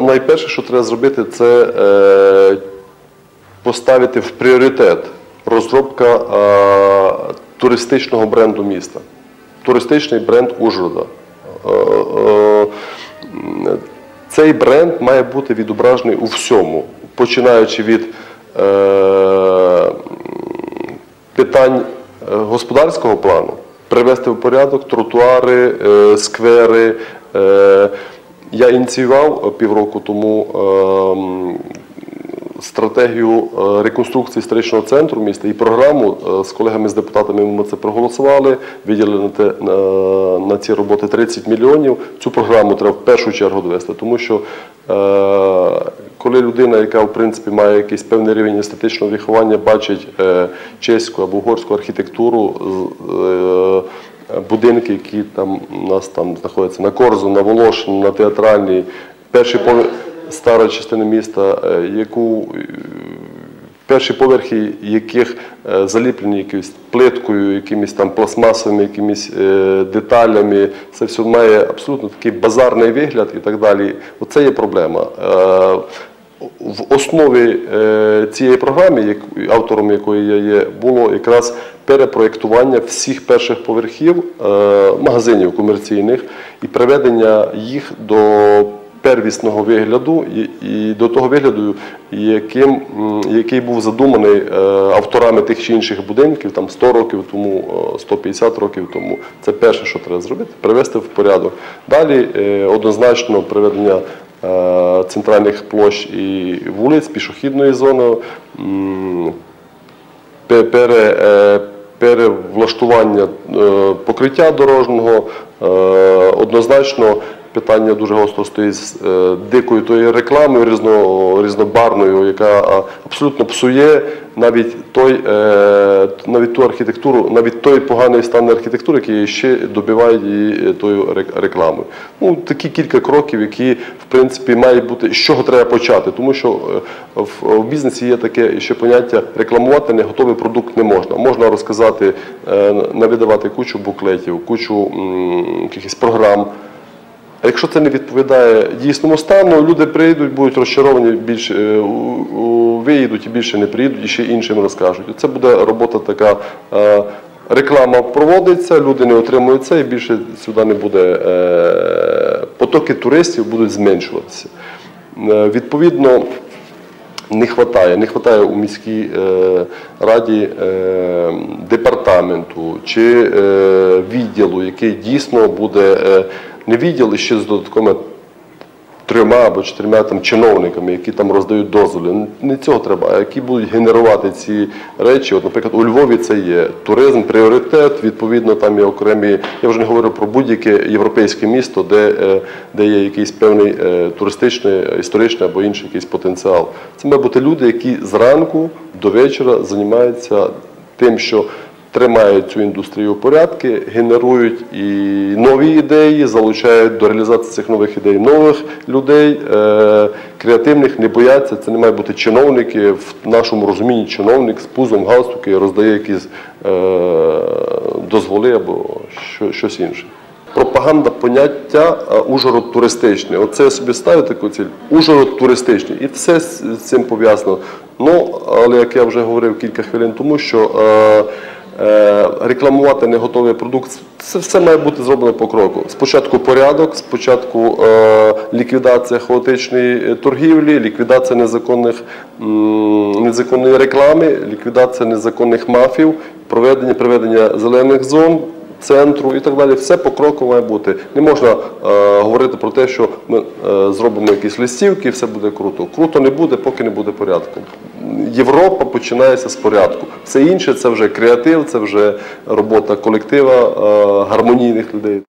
найперше, що треба зробити, це е, поставити в пріоритет розробка е, туристичного бренду міста. Туристичний бренд Ужгорода. Е, цей бренд має бути відображений у всьому, починаючи від питань господарського плану, привести в порядок тротуари, сквери. Е, Я ініціював е, півроку тому ем, стратегію е, реконструкції історичного центру міста і програму е, з колегами з депутатами ми це проголосували, виділили на, ці роботи 30 мільйонів. Цю програму треба в першу чергу довести, тому що коли людина, яка в принципі має якийсь певний рівень естетичного виховання, бачить чеську або угорську архітектуру, будинки, які там у нас там знаходяться на Корзу, на Волошин, на театральній, перший поверх стара частина міста, е, яку е, перші поверхи яких е, заліплені якоюсь плиткою, якимись там пластмасовими, якимись деталями. Це все має абсолютно такий базарний вигляд і так далі. Оце є проблема. В основі е, цієї програми, автором якої я є, було якраз перепроєктування всіх перших поверхів е, магазинів комерційних і приведення їх до первісного вигляду і, до того вигляду, який був задуманий е, авторами тих чи інших будинків там 100 років тому, е, 150 років тому. Це перше, що треба зробити, привести в порядок. Далі однозначно приведення центральних площ і вулиць, пе- пере, е, перевлаштування е, покриття дорожнього. Е, Однозначно питання дуже гостро стоїть з е, дикою тою рекламою різно, різнобарною, яка абсолютно псує навіть той, е, навіть ту архітектуру, навіть той поганий стан архітектури, який ще добивають її е, тою рекламою. Ну, такі кілька кроків, які в принципі мають бути, з чого треба почати, тому що в, бізнесі є таке ще поняття рекламувати не готовий продукт не можна. Можна розказати, навидавати кучу буклетів, кучу якихось програм. А якщо це не відповідає дійсному стану, люди прийдуть, будуть розчаровані, більше виїдуть і більше не приїдуть, і ще іншим розкажуть. Це буде робота така. е, Реклама проводиться, люди не отримують це, і більше сюди не буде. е, Потоки туристів будуть зменшуватися. Е, Відповідно, не вистачає. Не вистачає у міській раді департаменту чи відділу, який дійсно буде не відділ і ще з додатковими трьома або чотирма там чиновниками, які там роздають дозволи. Не цього треба, а які будуть генерувати ці речі. От, наприклад, у Львові це є туризм, пріоритет. Відповідно, там є окремі. Я вже не говорю про будь-яке європейське місто, де, е, де є якийсь певний е, туристичний, історичний або інший якийсь потенціал. Це мають бути люди, які зранку до вечора займаються тим, що тримають цю індустрію у порядку, генерують і нові ідеї, залучають до реалізації цих нових ідей нових людей, е, креативних, не бояться. Це не мають бути чиновники в нашому розумінні. Чиновник з пузом галстуки роздає якісь е, дозволи або щось інше. Пропаганда поняття Ужгород туристичний. Оце я собі ставлю таку ціль. Ужгород туристичний. І все з цим пов'язано. Ну, але як я вже говорив кілька хвилин тому, що е, рекламувати не готовий продукт, це все має бути зроблено по кроку. Спочатку порядок, спочатку е, ліквідація хаотичної е, торгівлі, ліквідація незаконних, незаконної реклами, ліквідація незаконних мафів, проведення, проведення зелених зон центру і так далі. Все покроково має бути. Не можна е, говорити про те, що ми е, зробимо якісь листівки, і все буде круто. Круто не буде, поки не буде порядку. Європа починається з порядку. Все інше це вже креатив, це вже робота колектива, е, гармонійних людей.